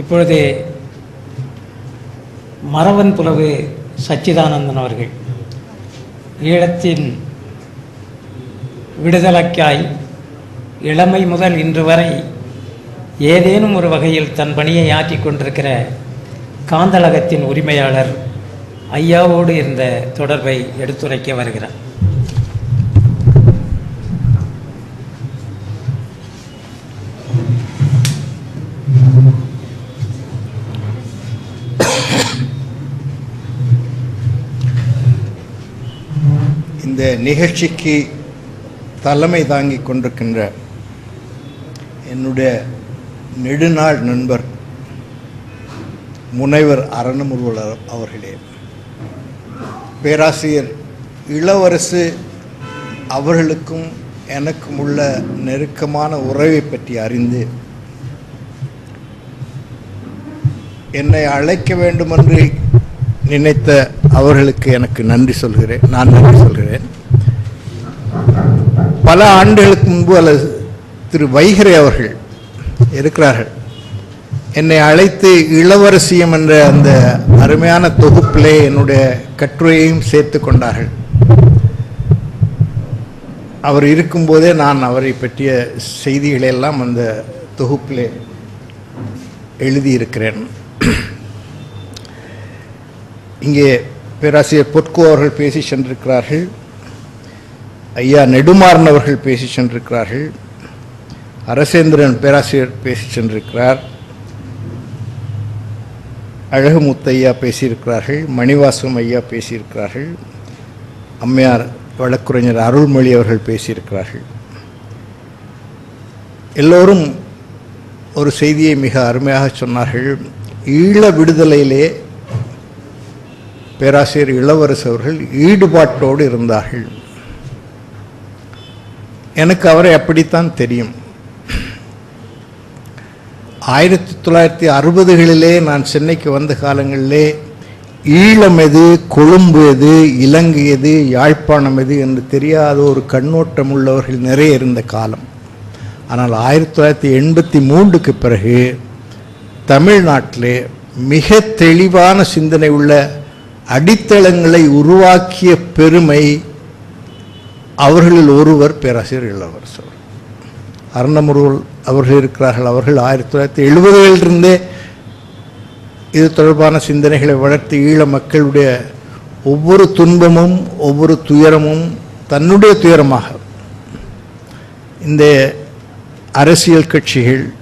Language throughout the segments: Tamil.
இப்பொழுது மறவன் புலவு சச்சிதானந்தன் அவர்கள். ஈழத்தின் விடுதலைக்காய் இளமை முதல் இன்று வரை ஏதேனும் ஒரு வகையில் தன் பணியை ஆற்றி கொண்டிருக்கிற காந்தளகத்தின் உரிமையாளர் ஐயாவோடு இருந்த தொடர்பை எடுத்துரைக்க வருகிறார். இந்த நிகழ்ச்சிக்கு தலைமை தாங்கி கொண்டிருக்கின்ற என்னுடைய நெடுநாள் நண்பர் முனைவர் அரணமுருவலர் அவர்களே. பேராசிரியர் இளவரசு அவர்களுக்கும் எனக்கும் உள்ள நெருக்கமான உறவை பற்றி அறிந்து என்னை அழைக்க வேண்டுமென்று நினைத்த அவர்களுக்கு எனக்கு நன்றி சொல்கிறேன். நான் நன்றி சொல்கிறேன். பல ஆண்டுகளுக்கு முன்பு அல்லது திரு வைகரை அவர்கள் இருக்கிறார்கள். என்னை அழைத்து இளவரசியம் என்ற அந்த அருமையான தொகுப்பிலே என்னுடைய கட்டுரையையும் சேர்த்து கொண்டார்கள். அவர் இருக்கும்போதே நான் அவரை பற்றிய செய்திகளையெல்லாம் அந்த தொகுப்பிலே எழுதியிருக்கிறேன். இங்கே பேராசிரியர் பொற்கோ அவர்கள் பேசி சென்றிருக்கிறார்கள். ஐயா நெடுமாறன் அவர்கள் பேசி சென்றிருக்கிறார்கள். அரசேந்திரன் பேராசிரியர் பேசி சென்றிருக்கிறார். அழகுமுத்து ஐயா பேசியிருக்கிறார்கள். மணிவாசம் ஐயா பேசியிருக்கிறார்கள். அம்மையார் வழக்குரைஞர் அருள்மொழி அவர்கள் பேசியிருக்கிறார்கள். எல்லோரும் ஒரு செய்தியை மிக அருமையாக சொன்னார்கள். ஈழ விடுதலையிலே பேராசிரியர் இளவரசு அவர்கள் ஈடுபாட்டோடு இருந்தார்கள். எனக்கு அவரை அப்படித்தான் தெரியும். ஆயிரத்தி தொள்ளாயிரத்தி அறுபதுகளிலே நான் சென்னைக்கு வந்த காலங்களிலே ஈழம் எது கொழும்பு எது இலங்கை எது யாழ்ப்பாணம் எது என்று தெரியாத ஒரு கண்ணோட்டம் உள்ளவர்கள் நிறைய இருந்த காலம். ஆனால் ஆயிரத்தி தொள்ளாயிரத்தி எண்பத்தி மூன்றுக்கு பிறகு தமிழ்நாட்டிலே மிக தெளிவான சிந்தனை உள்ள அடித்தளங்களை உருவாக்கிய பெருமை அவர்களில் ஒருவர் பேராசிரியர் இளவரசர். அருணமுருகல் அவர்கள் இருக்கிறார்கள். அவர்கள் ஆயிரத்தி தொள்ளாயிரத்தி எழுபதுகளிலிருந்தே இது தொடர்பான சிந்தனைகளை வளர்த்து ஈழ மக்களுடைய ஒவ்வொரு துன்பமும் ஒவ்வொரு துயரமும் தன்னுடைய துயரமாக இந்த அரசியல் கட்சிகள்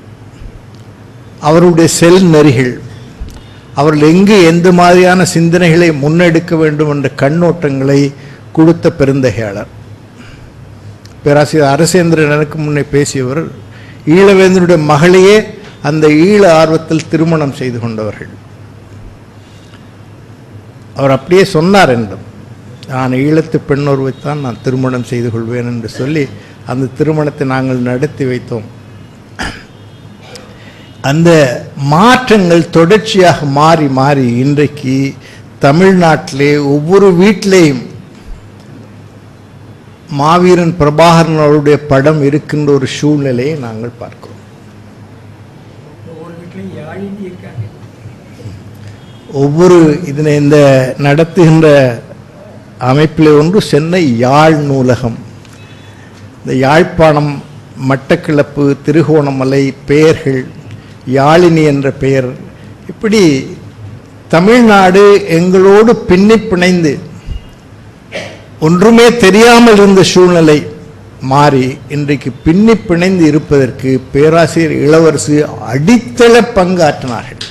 அவருடைய செல் நெறிகள் அவர்கள் எங்கு எந்த மாதிரியான சிந்தனைகளை முன்னெடுக்க வேண்டும் என்ற கண்ணோட்டங்களை கொடுத்த பெருந்தகையாளர். பேராசிரியர் அரசேந்திரன் எனக்கு முன்னே பேசியவர் ஈழவேந்தனுடைய மகளையே அந்த ஈழ ஆர்வத்தில் திருமணம் செய்து கொண்டவர்கள். அவர் அப்படியே சொன்னார் என்றும் நான் ஈழத்து பெண்ணொருவைத்தான் நான் திருமணம் செய்து கொள்வேன் என்று சொல்லி அந்த திருமணத்தை நாங்கள் நடத்தி வைத்தோம். அந்த மாற்றங்கள் தொடர்ச்சியாக மாறி மாறி இன்றைக்கு தமிழ்நாட்டிலே ஒவ்வொரு வீட்டிலேயும் மாவீரன் பிரபாகரன் அவருடைய படம் இருக்கின்ற ஒரு சூழ்நிலையை நாங்கள் பார்க்கிறோம். ஒவ்வொரு இதனை இந்த நடத்துகின்ற அமைப்பில் ஒன்று சென்னை யாழ் நூலகம். இந்த யாழ்ப்பாணம் மட்டக்கிளப்பு திருகோணமலை பெயர்கள் யாழினி என்ற பெயர். இப்படி தமிழ்நாடு எங்களோடு பின்னி பிணைந்து ஒன்றுமே தெரியாமல் இருந்த சூழ்நிலை மாறி இன்றைக்கு பின்னி பிணைந்து இருப்பதற்கு பேராசிரியர் இளவரசு அடித்தள பங்காற்றினார்கள்.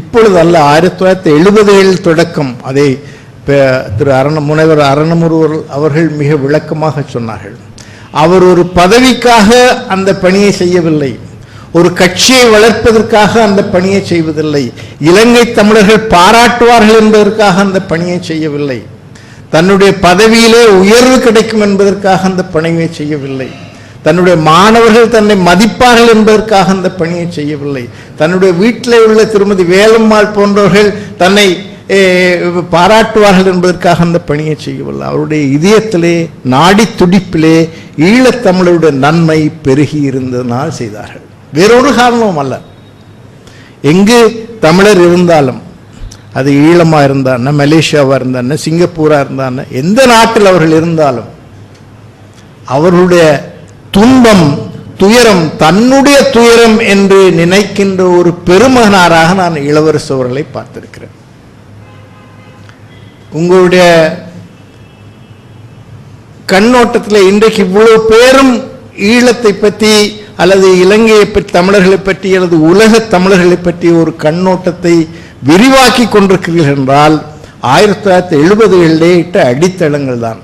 இப்பொழுது அல்ல ஆயிரத்தி தொள்ளாயிரத்தி எழுபதுகளில் தொடக்கம். அதை திரு அரண முனைவர் அரணமுருவர் அவர்கள் மிக விளக்கமாக சொன்னார்கள். அவர் ஒரு பதவிக்காக அந்த பணியை செய்யவில்லை. ஒரு கட்சியை வளர்ப்பதற்காக அந்த பணியை செய்வதில்லை. இலங்கை தமிழர்கள் பாராட்டுவார்கள் என்பதற்காக அந்த பணியை செய்யவில்லை. தன்னுடைய பதவியிலே உயர்வு கிடைக்கும் என்பதற்காக அந்த பணியை செய்யவில்லை. தன்னுடைய மாணவர்கள் தன்னை மதிப்பார்கள் என்பதற்காக அந்த பணியை செய்யவில்லை. தன்னுடைய வீட்டிலே உள்ள திருமதி வேலம்மாள் போன்றவர்கள் தன்னை பாராட்டுவார்கள் என்பதற்காக அந்த பணியை செய்யவில்லை. அவருடைய இதயத்திலே நாடி துடிப்பிலே ஈழத்தமிழருடைய நன்மை பெருகி இருந்ததனால் செய்தார்கள். வேறொரு காரணமும் அல்ல. எங்கு தமிழர் இருந்தாலும் அது ஈழமா இருந்தான்னு மலேசியாவா இருந்தான்னு சிங்கப்பூரா இருந்தான்னு எந்த நாட்டில் அவர்கள் இருந்தாலும் அவர்களுடைய துன்பம் துயரம் தன்னுடைய துயரம் என்று நினைக்கின்ற ஒரு பெருமகனாராக நான் இளவரசு அவர்களை பார்த்திருக்கிறேன். உங்களுடைய கண்ணோட்டத்தில் இன்றைக்கு இவ்வளவு பேரும் ஈழத்தை பற்றி அல்லது இலங்கையை பற்றி தமிழர்களை பற்றி அல்லது உலக தமிழர்களை பற்றி ஒரு கண்ணோட்டத்தை விரிவாக்கி கொண்டிருக்கிறீர்கள் என்றால் ஆயிரத்தி தொள்ளாயிரத்தி எழுபதுகளிலே இட்ட அடித்தளங்கள் தான்.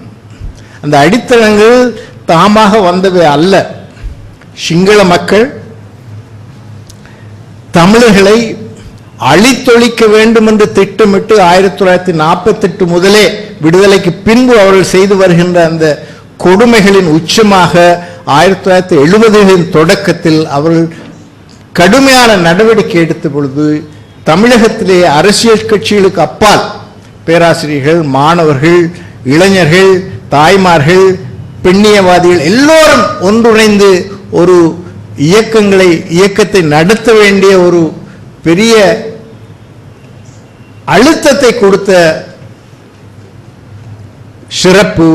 அந்த அடித்தளங்கள் தாமாக வந்தவை அல்ல. சிங்கள மக்கள் தமிழர்களை அழித்தொழிக்க வேண்டும் என்று திட்டமிட்டு ஆயிரத்தி தொள்ளாயிரத்தி நாற்பத்தெட்டு முதலே விடுதலைக்கு பின்பு அவர்கள் செய்து வருகின்ற அந்த கொடுமைகளின் உச்சமாக ஆயிரத்தி தொள்ளாயிரத்தி எழுபதுகளின் தொடக்கத்தில் அவர்கள் கடுமையான நடவடிக்கை எடுத்த பொழுது தமிழகத்திலே அரசியல் கட்சிகளுக்கு அப்பால் பேராசிரியர்கள் மாணவர்கள் இளைஞர்கள் தாய்மார்கள் பெண்ணியவாதிகள் எல்லோரும் ஒன்றுணைந்து ஒரு இயக்கங்களை இயக்கத்தை நடத்த வேண்டிய ஒரு பெரிய அழுத்தத்தை கொடுத்த சிறப்பு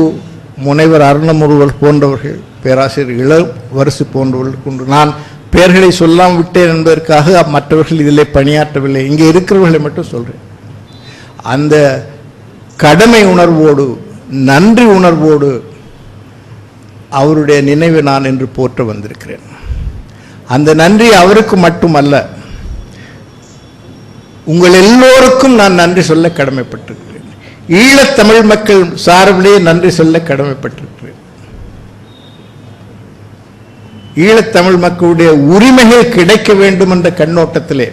முனைவர் அருணமுருவர் போன்றவர்கள். பேராசிரியர் இளவரசு போன்றவர்களுக்கு உண்டு நான் பெயர்களை சொல்லாம் விட்டேன் என்பதற்காக மற்றவர்கள் இதில் பணியாற்றவில்லை. இங்கே இருக்கிறவர்களை மட்டும் சொல்கிறேன் அந்த கடமை உணர்வோடு நன்றி உணர்வோடு அவருடைய நினைவை நான் என்று போற்ற வந்திருக்கிறேன். அந்த நன்றி அவருக்கு மட்டுமல்ல உங்கள் எல்லோருக்கும் நான் நன்றி சொல்ல கடமைப்பட்டிருக்கிறேன். ஈழத்தமிழ் மக்கள் சார்பிலே நன்றி சொல்ல கடமைப்பட்டிருக்கிறேன். ஈழத்தமிழ் மக்களுடைய உரிமைகள் கிடைக்க வேண்டும் என்ற கண்ணோட்டத்திலே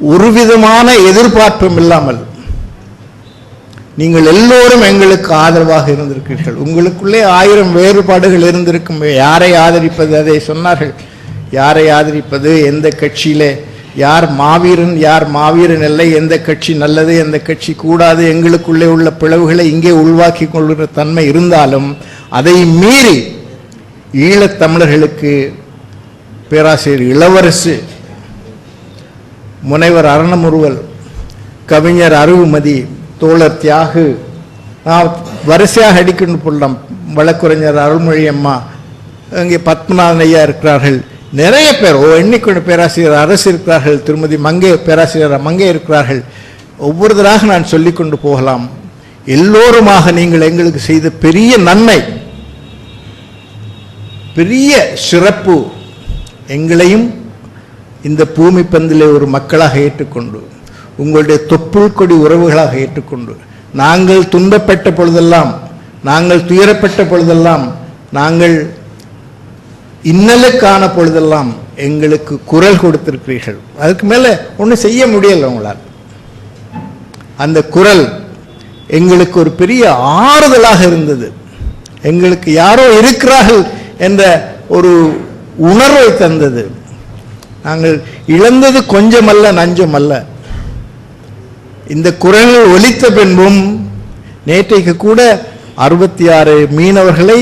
ஒரு விதமான எதிர்பார்ப்பும் இல்லாமல் நீங்கள் எல்லோரும் எங்களுக்கு ஆதரவாக இருந்திருக்கிறீர்கள். உங்களுக்குள்ளே ஆயிரம் வேறுபாடுகள் இருந்திருக்கும். யாரை ஆதரிப்பது? அதை சொன்னார்கள். யாரை ஆதரிப்பது? எந்த கட்சியிலே? யார் மாவீரன்? யார் மாவீரன் இல்லை? எந்த கட்சி நல்லது? எந்த கட்சி கூடாது? எங்களுக்குள்ளே உள்ள பிளவுகளை இங்கே உள்வாக்கி கொள்கிற தன்மை இருந்தாலும் அதை மீறி ஈழத்தமிழர்களுக்கு பேராசிரியர் இளவரசு முனைவர் அரணமுருவல் கவிஞர் அருவுமதி தோழர் தியாகு நான் வரிசையாக அடிக்கொண்டு போடலாம் வழக்குரைஞர் அருள்மொழி அம்மா இங்கே பத்மநாதன் ஐயா இருக்கிறார்கள். நிறைய பேர் ஓ எண்ணிக்கொண்டு பேராசிரியர் அரசு இருக்கிறார்கள் திருமதி மங்கே பேராசிரியர் மங்கே இருக்கிறார்கள். ஒவ்வொருதராக நான் சொல்லிக்கொண்டு போகலாம். எல்லோருமாக நீங்கள் எங்களுக்கு செய்த பெரிய நன்மை. பெரிய சிறப்பு எங்களையும் இந்த பூமி பந்திலே ஒரு மக்களாக ஏற்றுக்கொண்டு உங்களுடைய தொப்புள் கொடி உறவுகளாக ஏற்றுக்கொண்டு நாங்கள் துன்பப்பட்ட பொழுதெல்லாம் நாங்கள் துயரப்பட்ட பொழுதெல்லாம் நாங்கள் இன்னலுக்கான பொழுதெல்லாம் எங்களுக்கு குரல் கொடுத்திருக்கிறீர்கள். அதுக்கு மேலே ஒன்றும் செய்ய முடியலை உங்களால். அந்த குரல் எங்களுக்கு ஒரு பெரிய ஆறுதலாக இருந்தது. எங்களுக்கு யாரோ இருக்கிறார்கள் என்ற ஒரு உணர்வை தந்தது. நாங்கள் இழந்தது கொஞ்சமல்ல நஞ்சமல்ல. இந்த குரல்கள் ஒலித்த பின்பும் நேற்றைக்கு கூட அறுபத்தி ஆறு மீனவர்களை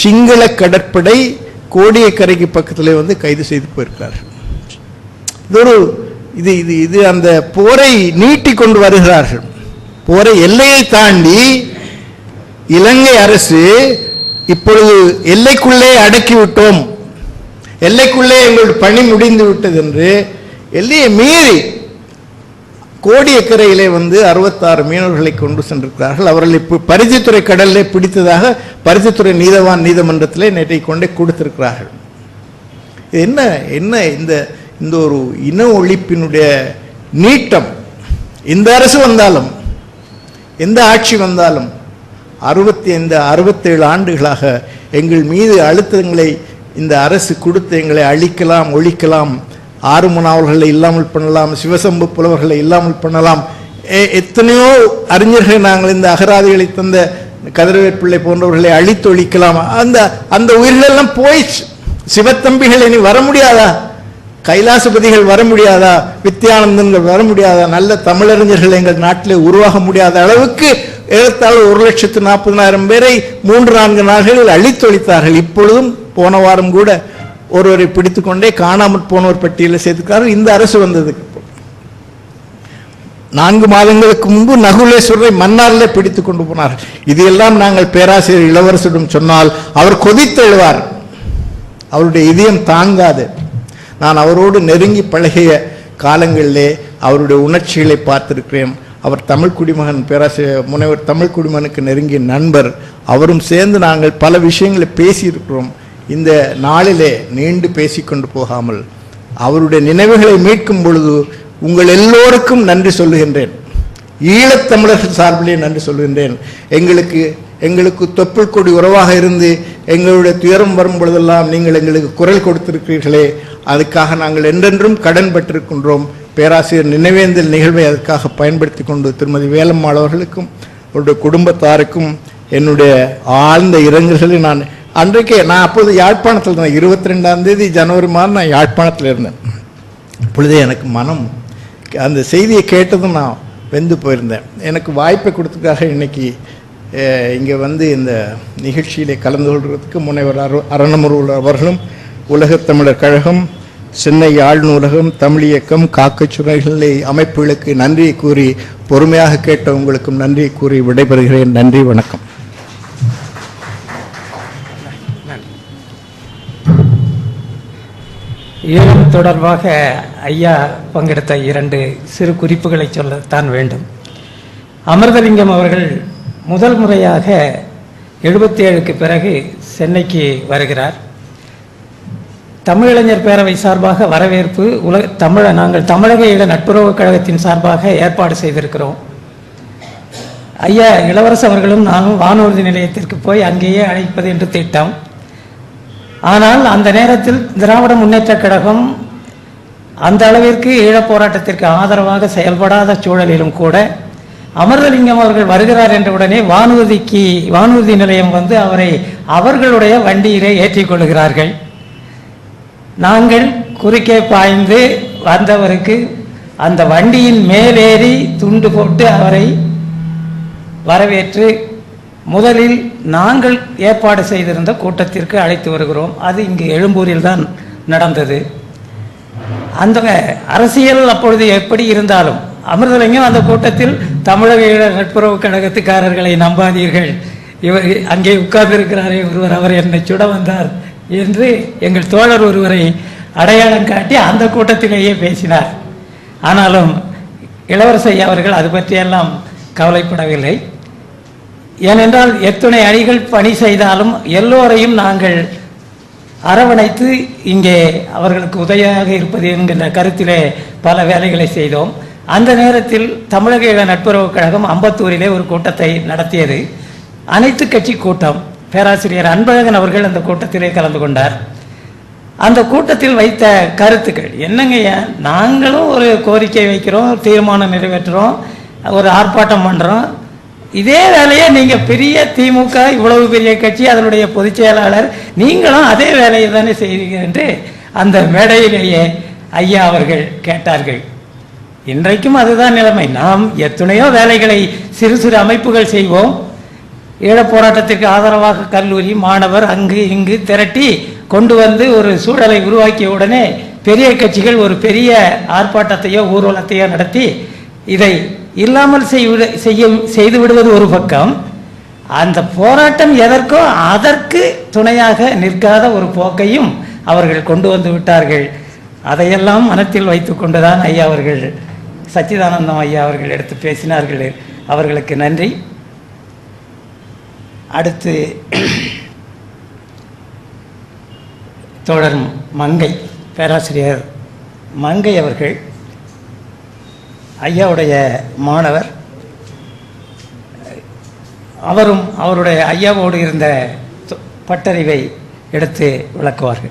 சிங்கள கடற்படை கோடியக்கரைக்கு பக்கத்தில் வந்து கைது செய்து போயிருக்கிறார்கள். இது ஒரு இது இது இது அந்த போரை நீட்டி கொண்டு வருகிறார்கள். போரை எல்லையை தாண்டி இலங்கை அரசு இப்பொழுது எல்லைக்குள்ளே அடக்கிவிட்டோம். எல்லைக்குள்ளே எங்களுடைய பணி முடிந்து விட்டது என்று எல்லையை மீறி கோடியக்கரையிலே வந்து அறுபத்தாறு மீனவர்களை கொண்டு சென்றிருக்கிறார்கள். அவர்களை பரிசுத்துறை கடலில் பிடித்ததாக பரிசுத்துறை நீதவான் நீதிமன்றத்திலே நேற்றை கொண்டே கொடுத்திருக்கிறார்கள். இது என்ன என்ன இந்த இந்த ஒரு இன ஒழிப்பினுடைய நீட்டம்? இந்த அரசு வந்தாலும் எந்த ஆட்சி வந்தாலும் அறுபத்தி ஐந்து அறுபத்தேழு ஆண்டுகளாக எங்கள் மீது அழுத்தங்களை இந்த அரசு கொடுத்து எங்களை அழிக்கலாம் ஒழிக்கலாம் ஆறு இல்லாமல் பண்ணலாம் சிவசம்பு புலவர்களை இல்லாமல் பண்ணலாம். எத்தனையோ அறிஞர்கள் நாங்கள் இந்த அகராதிகளை தந்த கதிரவேற்பிள்ளை போன்றவர்களை அழித்து ஒழிக்கலாம் அந்த அந்த உயிர்களெல்லாம் போயிடுச்சு சிவத்தம்பிகள் இனி வர முடியாதா? கைலாசபதிகள் வர முடியாதா? வித்யானந்தன்கள் வர முடியாதா? நல்ல தமிழறிஞர்கள் எங்கள் நாட்டிலே உருவாக முடியாத அளவுக்கு ஏறத்தாழ ஒரு லட்சத்து நாற்பதனாயிரம் பேரை மூன்று நான்கு நாள்களில் அழித்தொழித்தார்கள். இப்பொழுதும் போன வாரம் கூட ஒருவரை பிடித்துக்கொண்டே காணாமற் போனோர் பட்டியலில் சேர்த்துக்காரு இந்த அரசு வந்ததுக்கு நான்கு மாதங்களுக்கு முன்பு நகுலேஸ்வரரை மன்னாரிலே பிடித்துக் கொண்டு போனார் இதையெல்லாம் நாங்கள் பேராசிரியர் இளவரசரிடம் சொன்னால் அவர் கொதித்தெழுவார் அவருடைய இதயம் தாங்காது. நான் அவரோடு நெருங்கி பழகிய காலங்களிலே அவருடைய உணர்ச்சிகளை பார்த்திருக்கிறேன். அவர் தமிழ் குடிமகன் பேராசிரியர் முனைவர் தமிழ் குடிமகனுக்கு நெருங்கிய நண்பர். அவரும் சேர்ந்து நாங்கள் பல விஷயங்களை பேசியிருக்கிறோம். இந்த நாளிலே நீண்டு பேசிக்கொண்டு போகாமல் அவருடைய நினைவுகளை மீட்கும் பொழுது உங்கள் எல்லோருக்கும் நன்றி சொல்லுகின்றேன். ஈழத்தமிழர்கள் சார்பிலே நன்றி சொல்லுகின்றேன். எங்களுக்கு எங்களுக்கு தொப்புள் கொடி உறவாக இருந்து எங்களுடைய துயரம் வரும் பொழுதெல்லாம் நீங்கள் எங்களுக்கு குரல் கொடுத்திருக்கிறீர்களே. அதுக்காக நாங்கள் என்றென்றும் கடன் பட்டிருக்கின்றோம் பேராசிரியர் நினைவேந்தல் நிகழ்வை அதுக்காக பயன்படுத்தி கொண்டு திருமதி வேலம்மாள் அவர்களுக்கும் அவருடைய குடும்பத்தாருக்கும் என்னுடைய ஆழ்ந்த இரங்கல்களை நான் அன்றைக்கே நான் அப்போது யாழ்ப்பாணத்தில் இருந்தேன். இருபத்தி ரெண்டாம் தேதி ஜனவரி மாதம் நான் யாழ்ப்பாணத்தில் இருந்தேன். அப்பொழுதே எனக்கு மனம் அந்த செய்தியை கேட்டதும் நான் வெந்து போயிருந்தேன். எனக்கு வாய்ப்பை கொடுத்ததுக்காக இன்னைக்கு இங்கே வந்து இந்த நிகழ்ச்சியிலே கலந்து கொள்வதற்கு முனைவர் அரு அரணமுருள் அவர்களும் உலகத் தமிழர் கழகம் சென்னை யாழ் நூலகம் தமிழ் இயக்கம் அமைப்புகளுக்கு நன்றி கூறி பொறுமையாக கேட்ட உங்களுக்கும் நன்றி கூறி விடைபெறுகிறேன். நன்றி வணக்கம். ஈழம் தொடர்பாக ஐயா பங்கெடுத்த இரண்டு சிறு குறிப்புகளை சொல்லத்தான் வேண்டும். அமிர்தலிங்கம் அவர்கள் முதல் முறையாக எழுபத்தி ஏழுக்கு பிறகு சென்னைக்கு வருகிறார். தமிழிளைஞர் பேரவை சார்பாக வரவேற்பு உலக தமிழ நாங்கள் தமிழக ஈழ நட்புறவு கழகத்தின் சார்பாக ஏற்பாடு செய்திருக்கிறோம். ஐயா இளவரசு அவர்களும் நானும் வானூர்தி நிலையத்திற்கு போய் அங்கேயே அழைப்பது என்று திட்டம். ஆனால் அந்த நேரத்தில் திராவிட முன்னேற்றக் கழகம் அந்த அளவிற்கு ஈழப் போராட்டத்திற்கு ஆதரவாக செயல்படாத சூழலிலும் கூட அமர்தலிங்கம் அவர்கள் வருகிறார் என்ற உடனே வானூர்திக்கு வானூர்தி நிலையம் வந்து அவரை அவர்களுடைய வண்டியிலே ஏற்றிக் கொள்கிறார்கள் நாங்கள் குறுக்கே பாய்ந்து வந்தவருக்கு அந்த வண்டியின் மேலேறி துண்டு போட்டு அவரை வரவேற்று முதலில் நாங்கள் ஏற்பாடு செய்திருந்த கூட்டத்திற்கு அழைத்து வருகிறோம். அது இங்கு எழும்பூரில் தான் நடந்தது. அந்த அரசியல் அப்பொழுது எப்படி இருந்தாலும் அமிர்தலிங்கம் அந்த கூட்டத்தில் தமிழக ஈழ நட்புறவு கழகத்துக்காரர்களை நம்பாதீர்கள். இவர் அங்கே உட்கார்ந்திருக்கிறாரே ஒருவர் அவர் என்னை சுட வந்தார். என்று எங்கள் தோழர் ஒருவரை அடையாளம் காட்டி அந்த கூட்டத்திலேயே பேசினார். ஆனாலும் இளவரசை அவர்கள் அது பற்றியெல்லாம் கவலைப்படவில்லை. ஏனென்றால் எத்தனை அணிகள் பணி செய்தாலும் எல்லோரையும் நாங்கள் அரவணைத்து இங்கே அவர்களுக்கு உதவியாக இருப்பது என்கின்ற கருத்திலே பல வேலைகளை செய்தோம். அந்த நேரத்தில் தமிழக ஈழ நட்புறவு கழகம் அம்பத்தூரிலே ஒரு கூட்டத்தை நடத்தியது. அனைத்து கட்சி கூட்டம். பேராசிரியர் அன்பழகன் அவர்கள் அந்த கூட்டத்திலே கலந்து கொண்டார். அந்த கூட்டத்தில் வைத்த கருத்துக்கள் என்னங்கய்யா நாங்களும் ஒரு கோரிக்கை வைக்கிறோம் தீர்மானம் நிறைவேற்றுறோம் ஒரு ஆர்ப்பாட்டம் பண்ணுறோம் இதே வேலையை நீங்கள் பெரிய திமுக இவ்வளவு பெரிய கட்சி அதனுடைய பொதுச் செயலாளர் நீங்களும் அதே வேலையை தானே செய்கிறீர்கள் என்று அந்த மேடையிலேயே ஐயா அவர்கள் கேட்டார்கள். இன்றைக்கும் அதுதான் நிலைமை. நாம் எத்தனையோ வேலைகளை சிறு சிறு அமைப்புகள் செய்வோம். ஈழப் போராட்டத்திற்கு ஆதரவாக கல்லூரி மாணவர் அங்கு இங்கு திரட்டி கொண்டு வந்து ஒரு சூழலை உருவாக்கிய உடனே பெரிய கட்சிகள் ஒரு பெரிய ஆர்ப்பாட்டத்தையோ ஊர்வலத்தையோ நடத்தி இதை இல்லாமல் செய்விட செய்ய செய்து விடுவது ஒரு பக்கம். அந்த போராட்டம் எதற்கோ அதற்கு துணையாக நிற்காத ஒரு போக்கையும் அவர்கள் கொண்டு வந்து விட்டார்கள். அதையெல்லாம் மனத்தில் வைத்துக்கொண்டுதான் ஐயா அவர்கள் சச்சிதானந்தம் ஐயா அவர்கள் எடுத்து பேசினார்கள். அவர்களுக்கு நன்றி. அடுத்து தோழர் மங்கை. பேராசிரியர் மங்கை அவர்கள் ஐயாவுடைய மாணவர். அவரும் அவருடைய ஐயாவோடு இருந்த பட்டறிவை எடுத்து விளக்குவார்கள்.